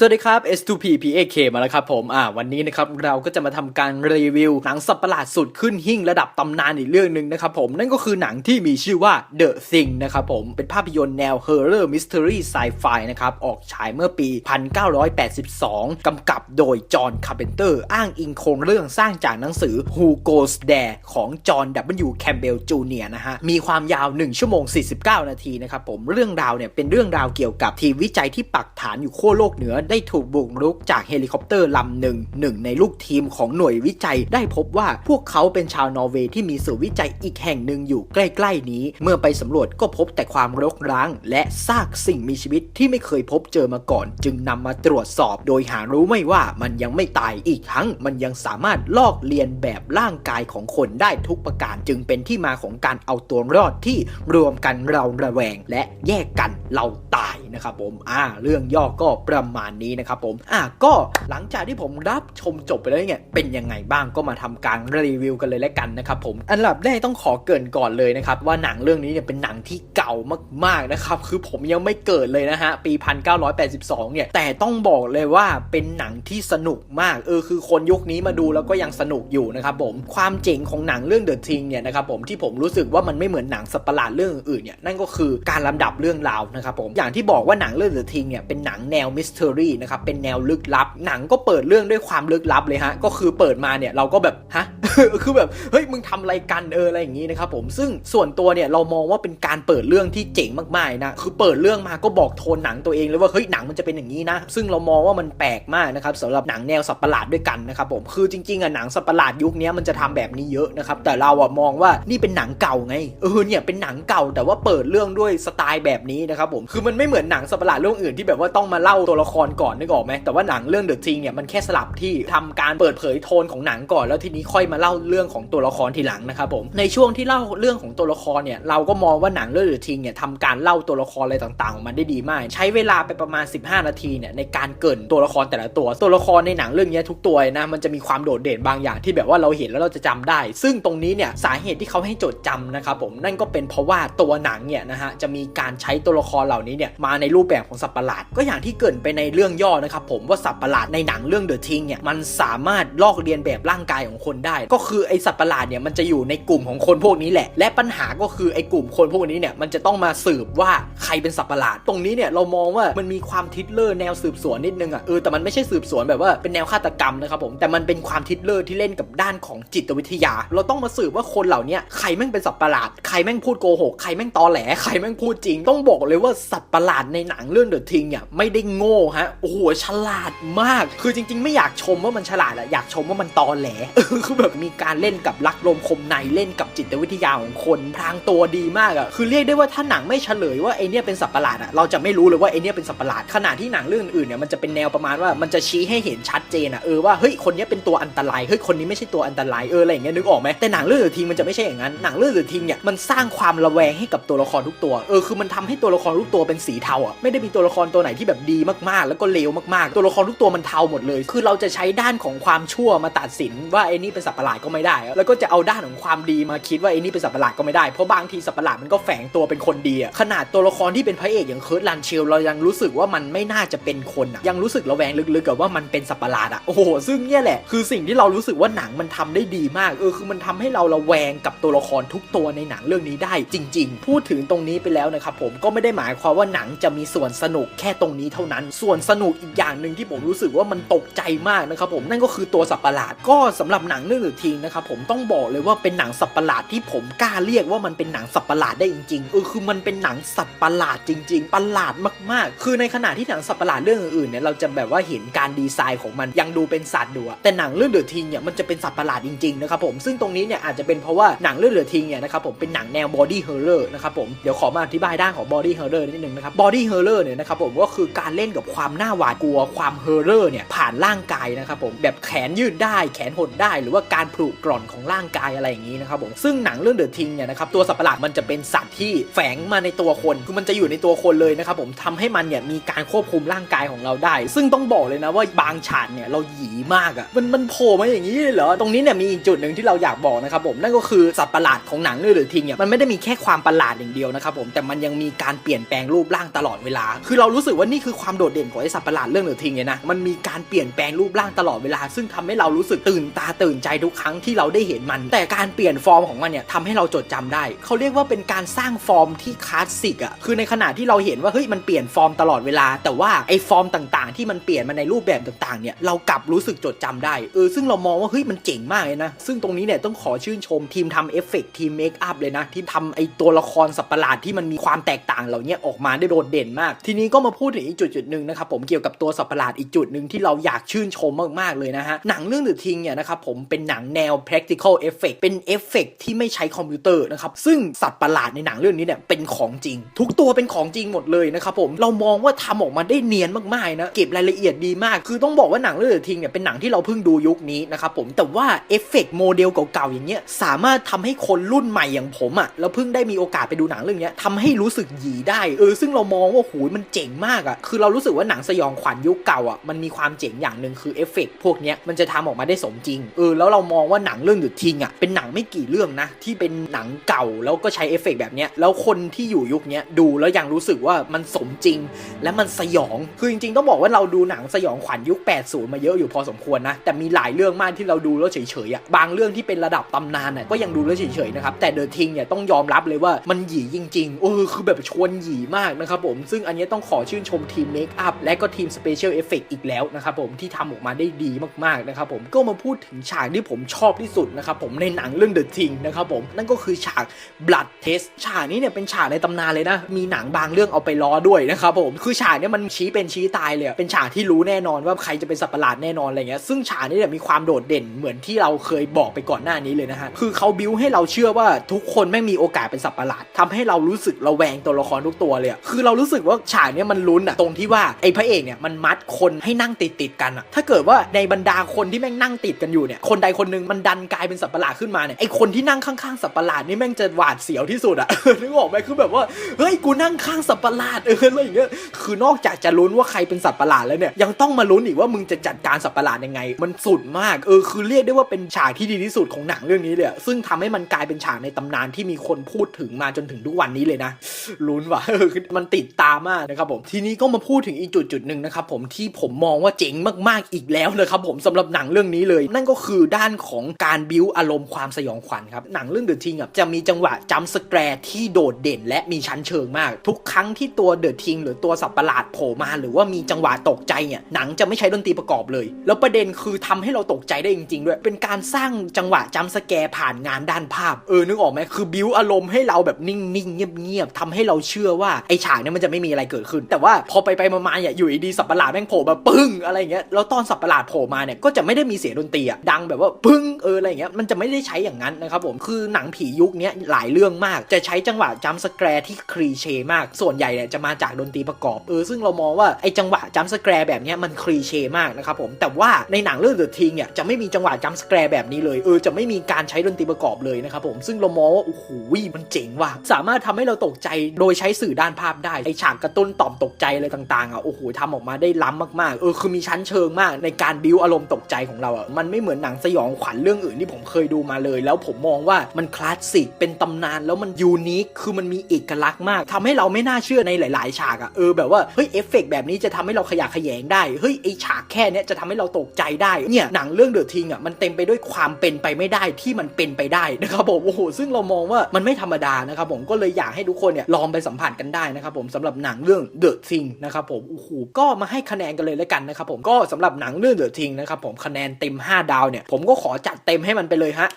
สวัสดีครับ S2P PAK มาแล้วครับผม อ่า วันนี้นะครับเราก็จะมาทำการรีวิวหนังสัตว์ประหลาดสุดขึ้นหิ่งระดับตำนานอีกเรื่องหนึ่งนะครับผม นั่นก็คือหนังที่มีชื่อว่า The Thing นะครับผม เป็นภาพยนตร์แนว Horror Mystery Sci-Fi นะครับ ออกฉายเมื่อปี 1982กำกับโดยจอห์นคาร์เพนเตอร์ อ้างอิงโครงเรื่องสร้างจากหนังสือ Who Goes There ของจอห์น W. Campbell Jr. นะฮะ มีความยาว 1 ชั่วโมง 49 นาทีนะครับผม เรื่องราวเนี่ยเป็นเรื่องราวเกี่ยวกับทีมวิจัยที่ปักฐานอยู่ขั้วโลกเหนือได้ถูกบุกรุกจากเฮลิคอปเตอร์ลำหนึ่งหนึ่งในลูกทีมของหน่วยวิจัยได้พบว่าพวกเขาเป็นชาวนอร์เวย์ที่มีศูนย์วิจัยอีกแห่งหนึ่งอยู่ใกล้ๆนี้ เมื่อไปสำรวจก็พบแต่ความรกร้าง และซากสิ่งมีชีวิตที่ไม่เคยพบเจอมาก่อน จึงนำมาตรวจสอบ โดยหารู้ไม่ว่ามันยังไม่ตายอีกทั้งมันยังสามารถลอกเลียนแบบร่างกายของคนได้ทุกประการ จึงเป็นที่มาของการเอาตัวรอดที่รวมกันเราระแวงและแยกกันเราตายนะครับผมอ่าเรื่องย่อก็ประมาณนี้นะครับผมอ่าก็หลังจากที่ผมรับชมจบไปแล้วเนี่ยเป็นยังไงบ้างก็มาทำการรีวิวกันเลยแล้วกันนะครับผมอันดับแรกต้องขอเกินก่อนเลยนะครับว่าหนังเรื่องนี้เนี่ยเป็นหนังที่เก่ามากๆนะครับคือผมยังไม่เกิดเลยนะฮะปี 1982 เนี่ยแต่ต้องบอกเลยว่าเป็นหนังที่สนุกมากเออคือคนยุคนี้มาดูแล้วก็ยังสนุกอยู่นะครับผมความเจ๋งของหนังเรื่อง The Thing เนี่ยนะครับผมที่ผมรู้สึกว่ามันไม่เหมือนหนังสัตว์ปหลาดเรื่องอื่นเนี่ยนั่นก็คือการลำดับเรื่องราวนะครับผมอย่างที่บอกว่าหนังเรื่อง The Thing เนี่ยเป็นหนังแนวมิส t ต r y นะครับเป็นแนวลึกลับ หนังก็เปิดเรื่องด้วยความลึกลับเลยฮะก็คือเปิดมาเนี่ยเราก็แบบฮะ คือแบบเฮ้ยมึงทำอะไรกันเอออะไรอย่างนี้นะครับผมซึ่งส่วนตัวเนี่ยเรามองว่าเป็นการเปิดเรื่องที่เจ๋งมากๆนะคือเปิดเรื่องมาก็บอกโทนหนังตัวเองเลยว่าเฮ้ยหนังมันจะเป็นอย่างนี้นะ ซึ่งเรามองว่ามันแปลกมากนะครับสำหรับหนังแนวสัตว์ประหลาดด้วยกันนะครับผมคือจริงๆอะหนังสัตว์ประหลาดยุคนี้มันจะทำแบบนี้เยอะนะครับแต่เราอะมองว่านี่เป็นหนังเก่าไงเออเนี่ยเป็นหนังเก่าแต่ว่าเปิดเรื่องด้วยสไตล์แบบนี้นะครับผมคือมันไม่เหมือนหนังสัตว์ประหลาดเรื่องอื่นที่แบบว่าต้องมาเล่าตัวละครก่อนนึกออกไหมแต่ว่าหนังเรื่องเดอะจริงเนี่ยมันแค่สลับที่ทำการเปิดเผยโทนของหนังก่อนแล้วทีนี้ค่อยมาเล่าเรื่องของตัวละครทีหลังนะครับผมในช่วงที่เล่าเรื่องของตัวละครเนี่ยเราก็มองว่าหนังเรื่องเดอะจริงเนี่ยทำการเล่าตัวละครอะไรต่างๆออกมาได้ดีมาก ใช้เวลาไปประมาณ 15 นาทีเนี่ยในการเกินตัวละครแต่ละตัว ตัวละครในหนังเรื่องนี้ทุกตัวนะมันจะมีความโดดเด่นบางอย่างที่แบบว่าเราเห็นแล้วเราจะจำได้ ซึ่งตรงนี้เนี่ยสาเหตุที่เขาให้จดจำนะครับผมนั่นก็เป็นเพราะว่าตัวหนังเนี่ยนะฮะจะมีการใช้ตัวละครเหล่านี้เนี่ยมาในรูปแบบของสัตว์ประหลาด ก็อย่างที่เกินไปในเรื่องย่อนะครับผมว่าสัตว์ประหลาดในหนังเรื่องเดอะทิงเนี่ยมันสามารถลอกเลียนแบบร่างกายของคนได้ก็คือไอสัตว์ประหลาดเนี่ยมันจะอยู่ในกลุ่มของคนพวกนี้แหละ และปัญหาก็คือไอกลุ่มคนพวกนี้เนี่ยมันจะต้องมาสืบว่าใครเป็นสัตว์ประหลาด ตรงนี้เนี่ยเรามองว่ามันมีความทิดเลอร์แนวสืบสวนนิดนึงอะเออแต่มันไม่ใช่สืบสวนแบบว่าเป็นแนวฆาตกรรมนะครับผมแต่มันเป็นความทิดเลอร์ที่เล่นกับด้านของจิตวิทยา เราต้องมาสืบว่าคนเหล่านี้ใครแม่งเป็นสัตว์ประหลาดใครแม่งพูดโกหกใครแม่งตอแหลใครแม่งพูดจริง ต้องบอกเลยว่าสัตว์ประหลาดในหนังเรื่องเดอะทิงเนี่ยไม่ได้โง่ฮะโอ้โหฉลาดมาก คือจริง ๆ ไม่อยากชมว่ามันฉลาดอะอยากชมว่ามันตอแหลคือแบบมีการเล่นกับลักลมคมในเล่นกับจิตวิทยาของคนพรางตัวดีมากอะคือเรียกได้ว่าถ้าหนังไม่เฉลยว่าไอเนี่ยเป็นสัตว์ประหลาดอะเราจะไม่รู้เลยว่าไอเนี่ยเป็นสัตว์ประหลาดขณะที่หนังเรื่องอื่นเนี่ยมันจะเป็นแนวประมาณว่ามันจะชี้ให้เห็นชัดเจนอะเออว่าเฮ้ยคนนี้เป็นตัวอันตรายเฮ้ยคนนี้ไม่ใช่ตัวอันตรายเอออะไรอย่างเงี้ยนึกออกไหมแต่หนังเรื่องเดอะทิงมันจะไม่ใช่อย่างนั้นหนังเรื่องเดอะทิงเนี่ยมันสร้างความระแวงให้กับตัวละครทุกตัวเออคือมันทำให้ตัวละครทุกตัวเป็นสีเทาอะไม่ได้มีตัวละครตัวไหนที่แบบดีมากๆ แล้วก็เลวมากๆ ตัวละครทุกตัวมันเทาหมดเลย คือเราจะใช้ด้านของความชั่วมาตัดสินว่าไอ้นี่เป็นสัตว์ประหลาดก็ไม่ได้ แล้วก็จะเอาด้านของความดีมาคิดว่าไอ้นี่เป็นสัตว์ประหลาดก็ไม่ได้ เพราะบางทีสัตว์ประหลาดมันก็แฝงตัวเป็นคนดีอะขนาดตัวละครที่เป็นพระเอกอย่างเคิร์ตลันเชลเรายังรู้สึกว่ามันไม่น่าจะเป็นคนอะยังรู้สึกระแวงลึกๆกับว่ามันเป็นสัตว์ประหลาดอะโอ้โหซึ่งเนี่ยแหละคือสิ่งที่เรารู้สึกว่าหนังมันทำได้ดีมากเออคือมันทำให้เราระแวงกับตัวละครทุกตัวในหนังเรื่องนี้ได้จริง ๆ พูดถึงตรงนี้ไปแล้วนะครับผมก็ไม่ได้หมายความว่าหนังจะมีส่วนสนุกแค่ตรงนี้เท่านั้น ส่วนสนุกอีกอย่างหนึ่งที่ผมรู้สึกว่ามันตกใจมากนะครับผมนั่นก็คือตัวสัตว์ประหลาดก็สำหรับหนังเรื่องทิงนะครับผมต้องบอกเลยว่าเป็นหนังสัตว์ประหลาดที่ผมกล้าเรียกว่ามันเป็นหนังสัตว์ประหลาดได้จริงๆเออคือมันเป็นหนังสัตว์ประหลาดจริง ๆ ประหลาดมากๆ คือในขณะที่หนังสัตว์ประหลาดเรื่องอื่นๆเนี่ยเราจะแบบว่าเห็นการดีไซน์ของมันยังดูเป็นสัตว์ดูแต่หนังเรื่องเดอะทิงเนี่ยมันจะเป็นสัตว์ประหลาดจริงๆนะครับผมซึ่งตรงนี้เนี่ยอาจจะเป็นเพราะว่าหนังเรื่องเดอะทิงเนี่ยนะครับผมเป็นหนังแนวบอดี้เฮอร์เรอร์นะครับผมเดี๋ยวขอมาอธิบายด้านของบอดี้เฮอร์เรอร์นิดนึงนะครับบอดี้เฮอร์เรอร์เนี่ยนะครับผมก็คือการเล่นกับความน่าหวาดกลัวความเฮอร์เรอร์เนี่ยผ่านร่างกายนะครับผมแบบแขนยืดได้แขนหดได้หรือว่าการผุกร่อนของร่างกายอะไรอย่างนี้นะครับผมซึ่งหนังเรื่องเดอะทิงเนี่ยนะครับตัวสัตว์ประหลาดมันจะเป็นสัตว์ที่แฝงมาในตัวคนคือมันจะอยู่ในตัวคนเลยนะครับผมทำให้มันเนี่ยมีการควบคุมร่างกายของเราได้ ซึ่งต้องบอกเลยนะว่าบางฉากเนี่ยเราหยีมากอะ่ะมันมันโผล่มาอย่างนี้เลยเหรอตรงนี้เนี่ยมีอีกจุดหนึ่งที่เราอยากบอกนะครับผมนั่นก็คือสัตว์ประหลาดของหนังเรื่องเดอะทิงเนี่ยมันไม่ได้มีแค่ความประหลาดอย่างเดียวนะครับผมแต่มันยังมีการเปลี่ยนแปลงรูปร่างตลอดเวลา คือเรารู้สึกว่านี่คือความโดดเด่นของไอสัตว์ประหลาดเรื่องเดอะทิงเนี่ยนะมันมีการเปลี่ยนแปลงรูปร่างตลอดเวลา ซึ่งทำให้เรารู้สึกตื่นตาตื่นใจทุกครั้งที่เราได้เห็นมัน แต่การเปลี่ยนฟอร์มของมันเนี่ยทำให้เราจดจำได้ เขาเรียกว่าเป็นการสร้างฟอร์มที่คลาสสิกอะคือในขณะที่เราเห็นว่าเฮ้ยมันเปลี่ยนฟอร์มตลอดเวลา แต่ว่าไอ้ฟอร์มต่างๆ ที่มันเปลี่ยนมาในรูปแบบต่างๆเนี่ยเรากลับรู้สึกจดจำได้เออซึ่งเรามองว่าเฮ้ยมันเจ๋งมากเลยนะ ซึ่งตรงนี้เนี่ยต้องขอชื่นชมทีมทำเอฟเฟกต์ทีมเมคอัพเลยนะ ที่ทำไอ้ตัวละครสัตว์ประหลาดที่มันมีความแตกต่างเหล่านี้ออกมาได้โดดเด่นมาก ทีนี้ก็มาพูดถึงอีกจุดจุดๆหนึ่งนะครับผมเกี่ยวกับตัวสัตว์ประหลาดอีกจุดหนึ่งที่เราอยากชื่นชมมากๆเลยนะฮะหนังเรื่อง The Thing เนี่ยนะครับผมเป็นหนังแนว practical effect เป็นเอฟเฟกต์ที่ไม่ใช้คอมพิวเตอร์นะครับ ซึ่งสัตว์ประหลาดในหนังเรื่องนี้เนี่ยเป็นของจริง ทุกตัวเป็นของจริงหมดเลยนะครับผมเรามองว่าทำออกมาได้เนียนมากๆนะเก็บรายละเอียดดีมาก คือต้องบอกว่าหนังเรื่อง The Thing เนี่ยเป็นหนังที่เราเพิ่งดูยุคนี้นะครับผมแต่ว่าเอฟเฟกต์โมเดลเก่าๆอย่างเงี้ยสามารถทำให้คนรุ่นใหม่อย่างผมอะ่ะแล้วเพิ่งได้มีโอกาสไปดูหนังเรื่องเนี้ยทำให้รู้สึกหยีได้เออซึ่งเรามองว่าโหยมันเจ๋งมากอะ่ะคือเรารู้สึกว่าหนังสยองขวัญยุคเก่าอะมันมีความเจ๋งอย่างหนึ่งคือเอฟเฟกพวกเนี้ยมันจะทำออกมาได้สมจริงเออแล้วเรามองว่าหนังเรื่อง The Thing อะเป็นหนังไม่กี่เรื่องนะ ที่เป็นหนังเก่าแล้วก็ใช้เอฟเฟกต์แบบเนี้ยแล้วคนที่อยู่ยุคนี้ดูแล้วยังรู้สึกว่ามันสมจริง และมันสยอง คือจริงๆ ต้องบอกว่าเราดูหนังสยองขวัญยุค 80 มาเยอะอยู่พอสมควรนะ แต่มีหลายเรื่องมากที่เราดูแล้วเฉยๆอะบางเรื่องที่เป็นระดับตำนานอะก็ยังดูแล้วเฉยๆนะครับแต่เดอะทิงเนี่ยต้องยอมรับเลยว่ามันหยีจริงๆเออคือแบบชวนหยีมากนะครับผมซึ่งอันนี้ต้องขอชื่นชมทีมเมคอัพและก็ทีมสเปเชียลเอฟเฟกอีกแล้วนะครับผมที่ทำออกมาได้ดีมากๆนะครับผมก็มาพูดถึงฉากที่ผมชอบที่สุดนะครับผมในหนังเรื่อง The Thing นะครับผมนั่นก็คือฉาก Blood Test ฉากนี้เนี่ยเป็นฉากในตำนานเลยนะ มีหนังบางเรื่องเอาไปล้อด้วยนะครับผมคือฉากเนี้มันชี้เป็นชี้ตายเลย เป็นฉากที่รู้แน่นอนว่าใครจะเป็นสัตว์ประหลาดแน่นอนอะไรเงี้ยซึ่งฉากนี้เนี่ยมีความโดดเด่นเหมือนที่เราเคยบอกไปก่อนหน้านี้เลยนะฮะคือเขาบิ้วให้เราเชื่อว่าทุกคนแม่งมีโอกาสเป็นสัตว์ประหลาดทำให้เรารู้สึกระแวงตัวละครทุกตัวเลยคือเรารู้สึกว่าฉากนี้มันลุ้นอะตรงที่ว่าไอ้พระเอกเนี่ยมันมัดคนให้นั่งติดติดกันอะถ้าเกิดว่าในบรรดาคนที่แม่งนั่งติดกันอยู่เนี่ยคนใดคนหนึงมันดันกลายเป็นสัตว์ประหลาดขึ้นมาเนี่ยไอคนที่นั่งข้างๆสัตว์ประหลาดนี่แม่งจะหวาดเสียวที่สุดอะนึกออกไหมคือแบบว่าเฮ้ยกูนั่งข้างสัตว์ประหลาดเอออะไรอย่างเงี้ยคือนอกจากจะลุ้นว่าใครเป็นสัตว์ประหลาดแล้วเนี่ยยังต้องมาลุ้นอีกว่ามึงจะจัดการสัตว์ประหลาดยังไง มันสุดมากเออคือเรียกได้ว่าเป็นฉากที่ดีที่สุดของหนังเรื่องนี้เลยซึ่งทำให้มันกลายเป็นฉากในตำนานที่มีคนพูดถึงมาจนถึงทุกวันนี้เลยนะลุ้นว่ะเออมันติดตามมากนะครับผมทีนี้ก็มาพูดถึงอีกจุดจุดหนึ่งนะครับผมที่ผมมองว่าเจ๋งมากๆอีกแล้วนะครับผมสำหรับหนังเรื่องนี้เลย นั่นก็คือด้านของการบิวอารมณ์ความสยองขวัญครับ หนังเรื่องเดอะทิงอะจะมีจังหวะจัมสแกร์ที่โดดเด่น และมีชั้นเชิงมาก ทุกครั้งที่ตัวเดอะทิงหรือตัวสัตว์ประหลาดโผล่มาหรือว่ามีจังหวะตกใจเนี่ยหนังจะไม่ใช้ดนตรีประกอบเลย แล้วประเด็นคือทำให้เราตกใจได้จริง ๆ ด้วย เป็นการสร้างจังหวะจัมสแกร์ผ่านงานด้านภาพเออนึกออกไหมคือบิวอารมณ์ให้เราแบบนิ่งๆเงียบๆทำให้เราเชื่อว่าไอฉากเนี่ยมันจะไม่มีอะไรเกิดขึ้น แต่ว่าพอไปไปๆมาๆเนี่ยอยู่ดีสัตว์ประหลาดแม่งโผล่มาปึ้งอะไรเงี้ยแล้วตอนสัตว์ประหลาดโผล่มาเนี่ยก็จะไม่ได้มีเสียงดนตรีอะดังแบบว่าปงเอออะไรอย่างเงี้ยมันจะไม่ได้ใช้อย่างนั้นนะครับผมคือหนังผียุคนี้หลายเรื่องมาก จะใช้จังหวะจัมสแกร์ที่คลีเช่มาก ส่วนใหญ่เนี่ยจะมาจากดนตรีประกอบเออซึ่งเรามองว่าไอ้จังหวะจัมสแกร์แบบเนี้ยมันคลีเช่มากนะครับผมแต่ว่าในหนังเรื่อง The Thing เนี่ยจะไม่มีจังหวะจัมสแกร์แบบนี้เลยเออจะไม่มีการใช้ดนตรีประกอบเลยนะครับผมซึ่งเรามองว่าโอ้โหมันเจ๋งว่ะสามารถทำให้เราตกใจโดยใช้สื่อด้านภาพได้ไอฉากกระตุ้นต่อมตกใจอะไรต่างๆอะโอ้โหทำออกมาได้ล้ำมากๆเออคือมีชั้นเชิงมากในการบิวอารมณ์ตกใจของเราอะมันไม่เหมือนหนังสยองขวัญเรื่องอื่นที่ผมเคยดูมาเลย แล้วผมมองว่ามันคลาสสิกเป็นตำนานแล้วมันยูนิคคือมันมีเอกลักษณ์มากทำให้เราไม่น่าเชื่อในหลาย ๆ ฉากอะเออแบบว่าเฮ้ยเอฟเฟกต์แบบนี้จะทำให้เราขยะแขยงได้เฮ้ยไอฉากแค่เนี้ยจะทำให้เราตกใจได้เนี่ยหนังเรื่องเดอะทิงอะมันเต็มไปด้วยความเป็นไปไม่ได้ที่มันเป็นไปได้นะครับผมโอ้โหซึ่งเรามองว่ามันไม่ธรรมดานะครับผมก็เลยอยากให้ทุกคนเนี่ยลองไปสัมผัสกันได้นะครับผมสำหรับหนังเรื่อง The Thing นะครับผมโอ้โหก็มาให้คะแนนกันเลยแล้วกันนะครับผมก็สำหรับหนังเรื่อง The Thing นะครับผมคะแนนเต็ม 5 ดาวเนี่ยผมก็ขอจัดเต็มให้มันไปเลยฮะ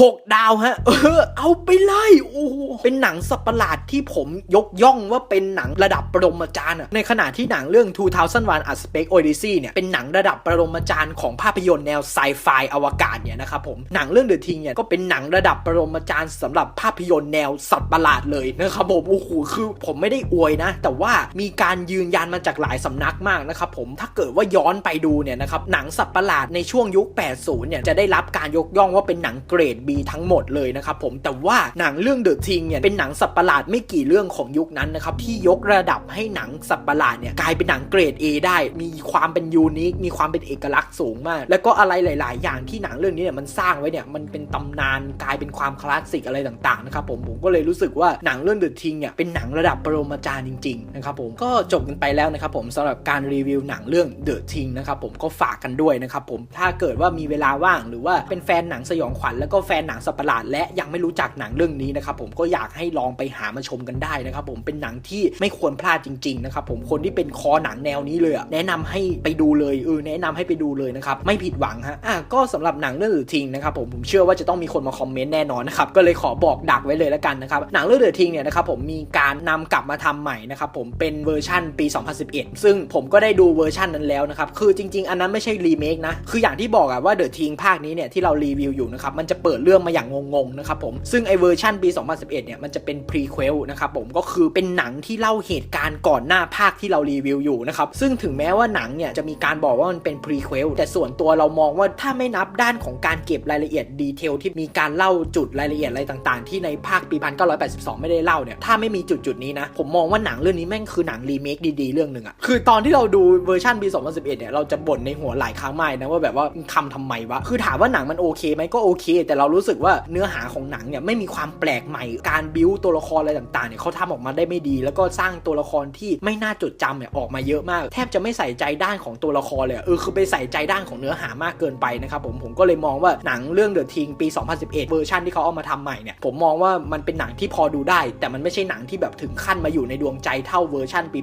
6ดาวฮะ เออ เอาไปเลยโอ้เป็นหนังสัประหลาดที่ผมยกย่องว่าเป็นหนังระดับปรมาจารย์อะในขณะที่หนังเรื่อง2001 A Space Odyssey เนี่ย เป็นหนังระดับปรมาจารย์ของภาพยนตร์แนวไซไฟอวกาศเนี่ยนะครับผม หนังเรื่อง The Thing เนี่ยก็เป็นหนังระดับปรมาจารย์สำหรับภาพยนตร์แนวสัตว์ประหลาดเลยนะครับผมโอ้โหคือผมไม่ได้อวยนะ แต่ว่ามีการยืนยันมาจากหลายสำนักมากนะครับผมถ้าเกิดว่าย้อนไปดูเนี่ยนะครับหนังสัตว์ประหลาดในช่วงยุค 80 เนี่ยจะได้รับการยกย่องว่าเป็นหนังเกรด B ทั้งหมดเลยนะครับผมแต่ว่าหนังเรื่อง The Thing เนี่ยเป็นหนังสัตว์ประหลาดไม่กี่เรื่องของยุคนั้นนะครับที่ยกระดับให้หนังสัตว์ประหลาดเนี่ยกลายเป็นหนังเกรด A ได้ มีความเป็นยูนิคมีความเป็นเอกลักษณ์สูงมาก แล้วก็อะไรหลาย ๆ อย่างที่หนังเรื่องนี้เนี่ยมันสร้างไว้เนี่ยมันเป็นตำนานกลายเป็นความคลาสสิกอะไรต่าง ๆ นะครับผมผมก็เลยรู้สึกว่าหนังเรื่อง The Thing เนี่ยเป็นหนังระดับปรมาจารย์จริง ๆ นะครับผมก็จบกันไปแล้วนะครับผมสำหรับการรีวิวหนังเรื่อง The Thing นะครับผมก็ฝากกันด้วยนะครับผมถ้าเกิดว่ามีเวลาว่างหรือว่าเป็นแฟนหนังสยองขวัญแล้วก็แฟนหนังสัปะหลาดและยังไม่รู้จักหนังเรื่องนี้นะครับผมก็อยากให้ลองไปหามาชมกันได้นะครับผมเป็นหนังที่ไม่ควรพลาดจริงๆนะครับผมคนที่เป็นคอหนังแนวนี้เลยแนะนำให้ไปดูเลยเออแนะนำให้ไปดูเลยนะครับไม่ผิดหวังฮะอะก็สำหรับหนังเรื่อง The Thing นะครับผมผมเชื่อว่าจะต้องมีคนมาคอมเมนต์แน่นอนนะครับก็เลยขอบอกดักไว้เลยแล้วกันนะครับหนังเรื่อง The Thing เนี่ยนะครับผมมีการนำกลับมาทำใหม่นะครับผมเป็นเวอร์ชั่นปี 2011 ซึ่งผมก็ได้ดูเวอร์ชันนั้นแล้วนะครับคือจริง ๆ อันนั้นไม่ใช่รีเมคนะคืออย่างที่บอกอะว่า The Thing ภาคนี้เนี่ยที่เรารีวิวอยู่นะครับมันจะเปิดเรื่องมาอย่างงงๆนะครับผมซึ่งไอเวอร์ชันปี 2011 เนี่ยมันจะเป็นพรีเควลนะครับผมก็คือเป็นหนังที่เล่าเหตุการณ์ก่อนหน้าภาคที่เรารีวิวอยู่นะครับซึ่งถึงแม้ว่าหนังเนี่ยจะมีการบอกว่ามันเป็นพรีเควลแต่ส่วนตัวเรามองว่าถ้าไม่นับด้านของการเก็บรายละเอียดดีเทลที่มีการเล่าจุดรายละเอียดอะไรต่างๆ ที่ในภาคปี 1982 ไม่ได้เล่าเนี่ยถ้าไม่มีจุดจุดนี้นะผมมองว่าหนังเรื่องนี้แม่งคือหนังรีเมคดีๆเรื่องหนึ่งอะคือตอนที่เราดูเวอร์ชันปี 2011 เนี่ยเราจะบ่นในหัวหลายครั้งมากนะว่าแบบว่าทำทำไมวะคือถามว่าหนังมันโอเคไหมก็โอเค แต่เรารู้สึกว่าเนื้อหาของหนังเนี่ยไม่มีความแปลกใหม่ การบิวตัวละครอะไรต่างๆเนี่ยเขาทำออกมาได้ไม่ดี แล้วก็สร้างตัวละครที่ไม่น่าจดจำเนี่ยออกมาเยอะมาก แทบจะไม่ใส่ใจด้านของตัวละครเลยเออคือไปใส่ใจด้านของเนื้อหามากเกินไปนะครับผมผมก็เลยมองว่าหนังเรื่อง The Thing ปี 2011 เวอร์ชันที่เขาเอามาทำใหม่เนี่ยผมมองว่ามันเป็นหนังที่พอดูได้ แต่มันไม่ใช่หนังที่แบบถึงขั้นมาอยู่ในดวงใจเท่าเวอร์ชันปี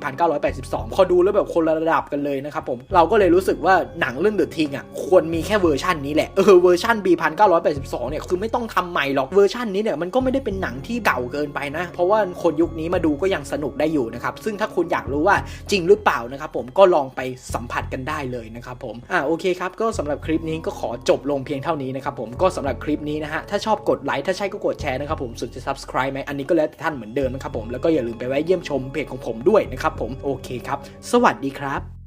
1982 พอดูแล้วแบบคนระดับกันเลยนะครับผมเราก็เลยรู้สึกว่าหนังเรื่อง The Thing อะควรมีแค่เวอร์ชันนี้แหละเออเวอร์ชันปี 1982เนี่ยคือไม่ต้องทำใหม่หรอกเวอร์ชันนี้เนี่ยมันก็ไม่ได้เป็นหนังที่เก่าเกินไปนะ เพราะว่าคนยุคนี้มาดูก็ยังสนุกได้อยู่นะครับ ซึ่งถ้าคุณอยากรู้ว่าจริงหรือเปล่านะครับผมก็ลองไปสัมผัสกันได้เลยนะครับผมอ่าโอเคครับก็สำหรับคลิปนี้ก็ขอจบลงเพียงเท่านี้นะครับผมก็สำหรับคลิปนี้นะฮะถ้าชอบกดไลค์ถ้าใช่ก็กดแชร์นะครับผมส่วนจะ subscribe ไหมอันนี้ก็แล้วแต่ท่านเหมือนเดิมนะครับผมแล้วก็อย่าลืมไปแวะเยี่ยมชมเพจของผมด้วยนะครับผมโอเคครับ สวัสดีครับ